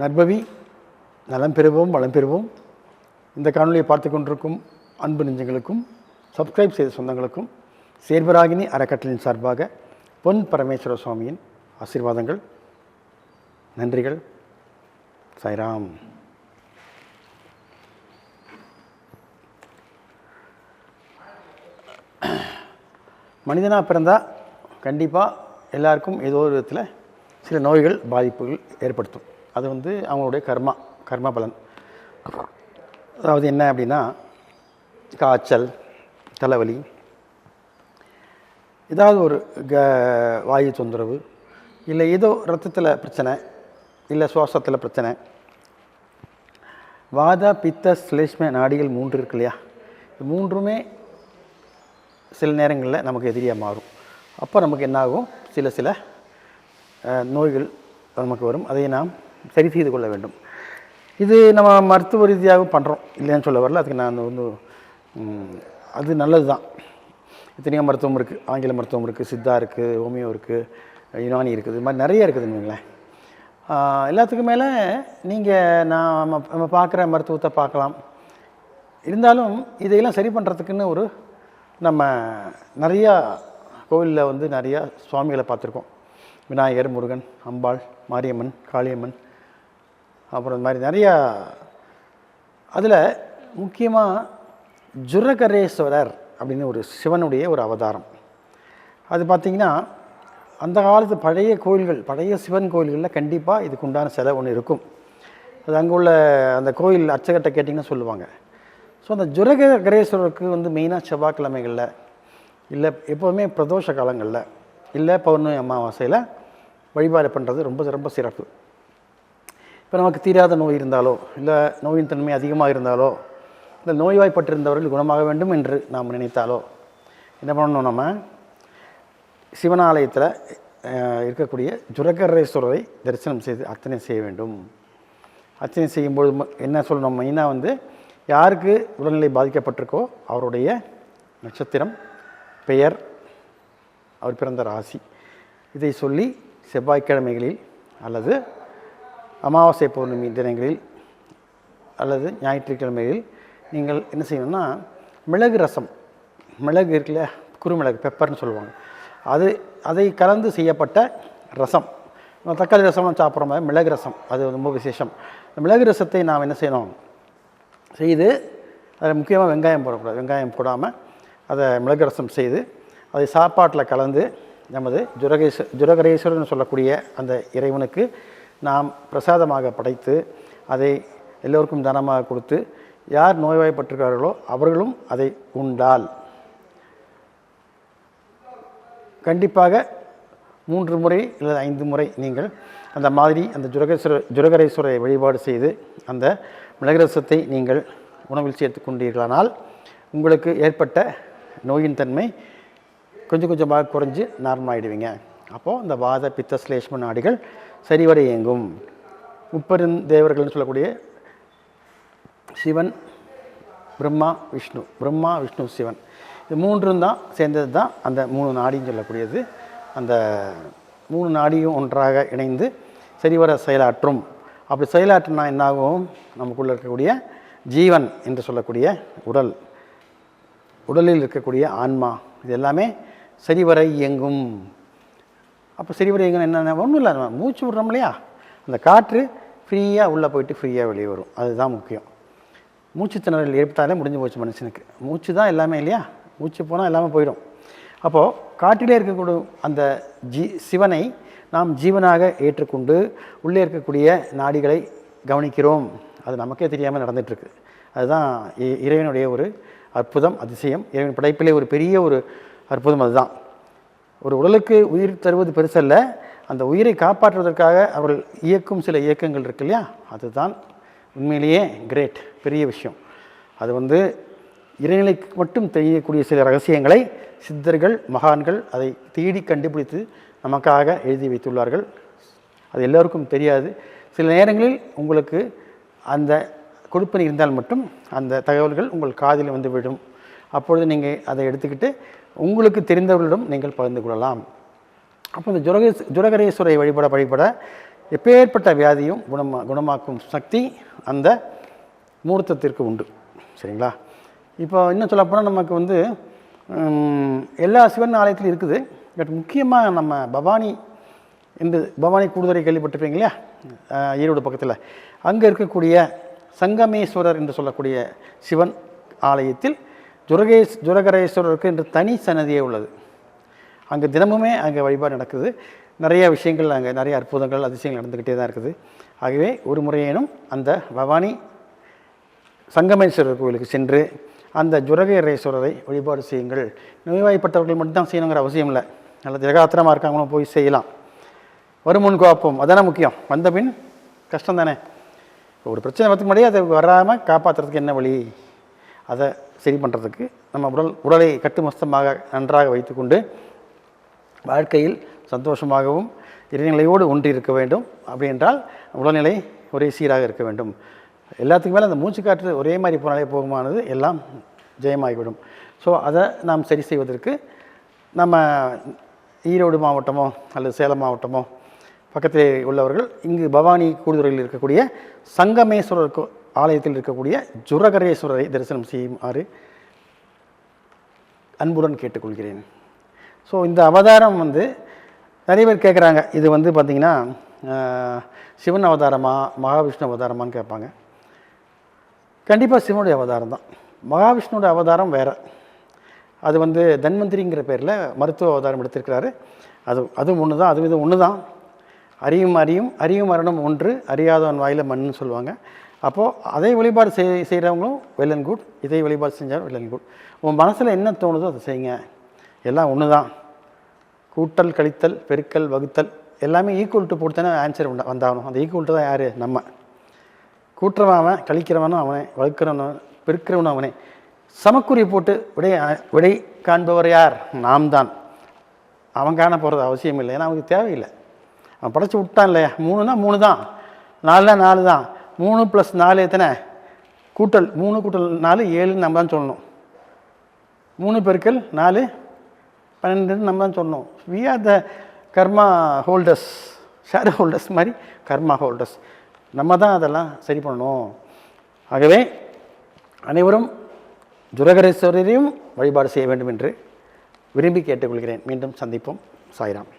நற்பவி நலம் பெறுவோம் வளம் பெறுவோம் இந்த காணொலியை பார்த்து கொண்டிருக்கும் அன்பு நெஞ்சங்களுக்கும் சப்ஸ்கிரைப் செய்த சொந்தங்களுக்கும் சேர்வராகினி அறக்கட்டளையின் சார்பாக பொன் பரமேஸ்வர சுவாமியின் ஆசீர்வாதங்கள் நன்றிகள். சாய்ராம். மனிதனாக பிறந்தால் கண்டிப்பாக எல்லாருக்கும் ஏதோ ஒரு விதத்தில் சில நோய்கள் பாதிப்புகள் ஏற்படுத்தும். அது வந்து அவங்களுடைய கர்மா கர்ம பலன். அதாவது என்ன அப்படின்னா காய்ச்சல் தலைவலி ஏதாவது ஒரு க வாயு தொந்தரவு இல்லை ஏதோ ரத்தத்தில் பிரச்சனை இல்லை சுவாசத்தில் பிரச்சனை. வாத பித்த ஸ்லேஷ்ம நாடிகள் மூன்று இருக்கு இல்லையா? மூன்றுமே சில நேரங்களில் நமக்கு எதிரியாக மாறும். அப்போ நமக்கு என்னாகும்? சில சில நோய்கள் நமக்கு வரும். அதை நாம் சரி செய்து கொள்ள வேண்டும். இது நம்ம மருத்துவ ரீதியாக பண்ணுறோம் இல்லைன்னு சொல்ல வரல. அதுக்கு நான் வந்து அது நல்லது தான் இத்தனையோ மருத்துவம் இருக்குது ஆங்கில மருத்துவம் இருக்குது சித்தா இருக்குது ஹோமியோ இருக்குது யுனானி இருக்குது. இது மாதிரி நிறைய இருக்குதுன்னு வைங்களேன். எல்லாத்துக்கும் மேலே நீங்கள் நான் நம்ம நம்ம பார்க்குற மருத்துவத்தை பார்க்கலாம். இருந்தாலும் இதையெல்லாம் சரி பண்ணுறதுக்குன்னு ஒரு நம்ம நிறையா கோவிலில் வந்து நிறையா சுவாமிகளை பார்த்துருக்கோம். விநாயகர் முருகன் அம்பாள் மாரியம்மன் காளியம்மன் அப்புறம் இந்த மாதிரி நிறையா அதில் முக்கியமாக ஜுரகரேஸ்வரர் அப்படின்னு ஒரு சிவனுடைய ஒரு அவதாரம். அது பார்த்திங்கன்னா அந்த காலத்து பழைய கோயில்கள் பழைய சிவன் கோயில்களில் கண்டிப்பாக இதுக்கு உண்டான சிலை ஒன்று இருக்கும். அது அங்கே உள்ள அந்த கோயில் அர்ச்சகட்டை கேட்டிங்கன்னா சொல்லுவாங்க. ஸோ அந்த ஜுரகரேஸ்வரருக்கு வந்து மெயினாக செவ்வாய்க்கிழமைகளில் இல்லை எப்போவுமே பிரதோஷ காலங்களில் இல்லை பௌர்ணமி அமாவாசையில் வழிபாடு பண்ணுறது ரொம்ப ரொம்ப சிறப்பு. இப்போ நமக்கு தீராத நோய் இருந்தாலோ இல்லை நோயின் தன்மை அதிகமாக இருந்தாலோ இல்லை நோய்வாய்ப்பட்டிருந்தவர்கள் குணமாக வேண்டும் என்று நாம் நினைத்தாலோ என்ன பண்ணணும் நம்ம? சிவனாலயத்தில் இருக்கக்கூடிய ஜுரகரேஸ்வரரை தரிசனம் செய்து அர்ச்சனை செய்ய வேண்டும். அர்ச்சனை செய்யும்போது ம- என்ன சொல்லணும் மெயினாக வந்து யாருக்கு உடல்நிலை பாதிக்கப்பட்டிருக்கோ அவருடைய நட்சத்திரம் பெயர் அவர் பிறந்த ராசி இதை சொல்லி செவ்வாய்க்கிழமைகளில் அல்லது அமாவாசை பௌர்ணமி தினங்களில் அல்லது ஞாயிற்றுக்கிழமையில் நீங்கள் என்ன செய்யணும்னா மிளகு ரசம் மிளகு இருக்குல்ல குறுமிளகு பெப்பர்னு சொல்லுவாங்க. அது அதை கலந்து செய்யப்பட்ட ரசம். தக்காளி ரசம்லாம் சாப்பிட்ற மாதிரி மிளகு ரசம். அது ரொம்ப விசேஷம். இந்த மிளகு ரசத்தை நாம் என்ன செய்யணும்? செய்து அதில் முக்கியமாக வெங்காயம் போடக்கூடாது. வெங்காயம் போடாமல் அதை மிளகு ரசம் செய்து அதை சாப்பாட்டில் கலந்து நமது ஜுரகேஸ்வ ஜுரகரேஸ்வரர்னு சொல்லக்கூடிய அந்த இறைவனுக்கு நாம் பிரசாதமாக படைத்து அதை எல்லோருக்கும் தானமாக கொடுத்து யார் நோய்வாய்ப்பட்டிருக்கிறார்களோ அவர்களும் அதை உண்டால். கண்டிப்பாக மூன்று முறை அல்லது ஐந்து முறை நீங்கள் அந்த மாதிரி அந்த ஜுரகேஸ்வர ஜுரகரேஸ்வரை வழிபாடு செய்து அந்த மிளகரசத்தை நீங்கள் உணவில் சேர்த்து கொண்டீர்களானால் உங்களுக்கு ஏற்பட்ட நோயின் தன்மை கொஞ்சம் கொஞ்சமாக குறைஞ்சு நார்மல் ஆகிடுவீங்க அப்போது இந்த வாத பித்த சிலேஷ்ம நாடிகள் சரிவர இயங்கும் முப்பெருந்தேவர்கள்னு சொல்லக்கூடிய சிவன் பிரம்மா விஷ்ணு. பிரம்மா விஷ்ணு சிவன். இது மூன்றும் தான் சேர்ந்தது தான் அந்த மூணு நாடின்னு சொல்லக்கூடியது. அந்த மூணு நாடியும் ஒன்றாக இணைந்து சரிவர செயலாற்றும். அப்படி செயலாற்றினா என்னாகும்? நமக்குள்ளே இருக்கக்கூடிய ஜீவன் என்று சொல்லக்கூடிய உடல். உடலில் இருக்கக்கூடிய ஆன்மா. இது எல்லாமே சரிவர இயங்கும். அப்போ சரிவர இயங்கும் என்னென்ன ஒன்றும் இல்லை நம்ம மூச்சு விடுறோம் இல்லையா? அந்த காற்று ஃப்ரீயாக உள்ளே போயிட்டு ஃப்ரீயாக வெளியே வரும். அதுதான் முக்கியம். மூச்சு திணறல் ஏற்பட்டாலே முடிஞ்சு போச்சு மனுஷனுக்கு. மூச்சு தான் எல்லாமே இல்லையா? மூச்சு போனால் எல்லாமே போயிடும். அப்போது காட்டிலே இருக்கக்கூடிய அந்த ஜீ சிவனை நாம் ஜீவனாக ஏற்றுக்கொண்டு உள்ளே இருக்கக்கூடிய நாடிகளை கவனிக்கிறோம். அது நமக்கே தெரியாமல் நடந்துகிட்ருக்கு அதுதான் இ- இறைவனுடைய ஒரு அற்புதம் அதிசயம். இறைவன் படைப்பிலே ஒரு பெரிய ஒரு அற்புதம் அதுதான். ஒரு உடலுக்கு உயிர் தருவது பெருசல்ல அந்த உயிரை காப்பாற்றுவதற்காக அவர்கள் இயக்கும் சில இயக்கங்கள் இருக்கு இல்லையா? அதுதான் உண்மையிலேயே கிரேட் பெரிய விஷயம். அது வந்து இறைநிலைக்கு மட்டும் தெரியக்கூடிய சில ரகசியங்களை சித்தர்கள் மகான்கள் அதை தேடி கண்டுபிடித்து நமக்காக எழுதி வைத்துள்ளார்கள். அது எல்லோருக்கும் தெரியாது. சில நேரங்களில் உங்களுக்கு அந்த கொடுப்பனை இருந்தால் மட்டும் அந்த தகவல்கள் உங்கள் காதில் வந்து விடும் அப்பொழுது நீங்கள் அதை எடுத்துக்கிட்டு உங்களுக்கு தெரிந்தவர்களிடம் நீங்கள் பகிர்ந்து கொள்ளலாம். அப்போ இந்த ஜுரக ஜுரகரேஸ்வரை வழிபட வழிபட எப்பேற்பட்ட வியாதியும் குணமா குணமாக்கும் சக்தி அந்த மூர்த்தத்திற்கு உண்டு. சரிங்களா? இப்போ இன்னும் சொல்லப்போனால் நமக்கு வந்து எல்லா சிவன் ஆலயத்திலும் இருக்குது. பட் முக்கியமாக நம்ம பவானி இந்த பவானி கூடுதுறை கேள்விப்பட்டிருப்பீங்க இல்லையா? ஈரோடு பக்கத்தில். அங்கே இருக்கக்கூடிய சங்கமேஸ்வரர் என்று சொல்லக்கூடிய சிவன் ஆலயத்தில் ஜுரகேஸ் ஜுரகரேஸ்வரருக்கு என்று தனி சன்னதியே உள்ளது. அங்கே தினமுமே அங்கே வழிபாடு நடக்குது. நிறைய விஷயங்கள் அங்கே நிறைய அற்புதங்கள் அதிசயங்கள் நடந்துக்கிட்டே தான் இருக்குது. ஆகவே ஒரு முறையேனும் அந்த பவானி சங்கமேஸ்வரர் கோவிலுக்கு சென்று அந்த ஜுரகேரேஸ்வரரை வழிபாடு செய்யுங்கள். நோய்வாய்ப்பட்டவர்கள் மட்டும்தான் செய்யணுங்கிற அவசியம் இல்லை. நல்ல ஜெகாத்திரமாக இருக்காங்களும் போய் செய்யலாம். வருமுன் காப்போம். அதானே முக்கியம். வந்த பின் கஷ்டம் தானே ஒரு பிரச்சனை வரதுக்கு முன்னாடியே அதை வராமல் காப்பாற்றுறதுக்கு என்ன வழி? அதை சரி பண்ணுறதுக்கு நம்ம உடல் உடலை கட்டுமஸ்தமாக நன்றாக வைத்துக்கொண்டு வாழ்க்கையில் சந்தோஷமாகவும் இறைநிலையோடு ஒன்றி இருக்க வேண்டும். அப்படி என்றால் உடல்நிலை ஒரே சீராக இருக்க வேண்டும். எல்லாத்துக்கும் மேலே அந்த மூச்சுக்காற்று ஒரே மாதிரி போனாலே போகுமானது எல்லாம் ஜெயமாகிவிடும். ஸோ அதை நாம் சரி செய்வதற்கு நம்ம ஈரோடு மாவட்டமோ அல்லது சேலம் மாவட்டமோ பக்கத்திலே உள்ளவர்கள் இங்கு பவானி கூடுதுறையில் இருக்கக்கூடிய சங்கமேஸ்வரர் கோ- ஆலயத்தில் இருக்கக்கூடிய ஜுரகரேஸ்வரரை தரிசனம் செய்யுமாறு அன்புடன் கேட்டுக்கொள்கிறேன். ஸோ இந்த அவதாரம் வந்து நிறைய பேர் கேட்குறாங்க இது வந்து பார்த்திங்கன்னா சிவன் அவதாரமா மகாவிஷ்ணு அவதாரமான்னு கேட்பாங்க கண்டிப்பாக சிவனுடைய அவதாரம் தான். மகாவிஷ்ணுடைய அவதாரம் வேறு. அது வந்து தன்வந்திரிங்கிற பேரில் மருத்துவ அவதாரம் எடுத்திருக்கிறாரு. அது அதுவும் ஒன்று தான் அது இது ஒன்று தான் அறியும் அறியும் அறியும் மரணம் ஒன்று அறியாதவன் வாயில் மண்ணுன்னு சொல்லுவாங்க. அப்போது அதை வழிபாடு செய் செய்கிறவங்களும் வெல் அண்ட் குட் இதை வழிபாடு செஞ்சாலும் வெல் அண்ட் குட் உன் மனசில் என்ன தோணுதோ அதை செய்யுங்க. எல்லாம் ஒன்று தான் கூட்டல் கழித்தல் பெருக்கல் வகுத்தல் எல்லாமே ஈக்குவல் டு போட்டு உண்டா ஆன்சர் வந்தாகணும். அந்த ஈக்குவல் டு தான் யார்? நம்ம. கூட்டுறவன் அவன் கழிக்கிறவனும் அவனே வகுக்கிறவனும் பெருக்கிறவனும் அவனே. சமக்குறி போட்டு விடை விடை காண்பவர் யார்? நாம் தான் அவன் காண போகிறது அவசியம் இல்லை ஏன்னா அவனுக்கு தேவையில்லை. அவன் படைச்சி விட்டான் இல்லையா? மூணுனா மூணு தான் நாலுனா நாலு தான் மூணு ப்ளஸ் நாலு எத்தனை? கூட்டல் மூணு கூட்டல் நாலு ஏழுன்னு நம்ம தான் சொல்லணும். மூணு பெருக்கல் நாலு பன்னெண்டுன்னு நம்ம தான் சொல்லணும். We are the karma holders share holders மாதிரி கர்மா ஹோல்டர்ஸ் நம்ம தான் அதெல்லாம் சரி பண்ணணும். ஆகவே அனைவரும் ஜுரகரேஸ்வரரையும் வழிபாடு செய்ய வேண்டும் என்று விரும்பி கேட்டுக்கொள்கிறேன். மீண்டும் சந்திப்போம். சாய்ராம்.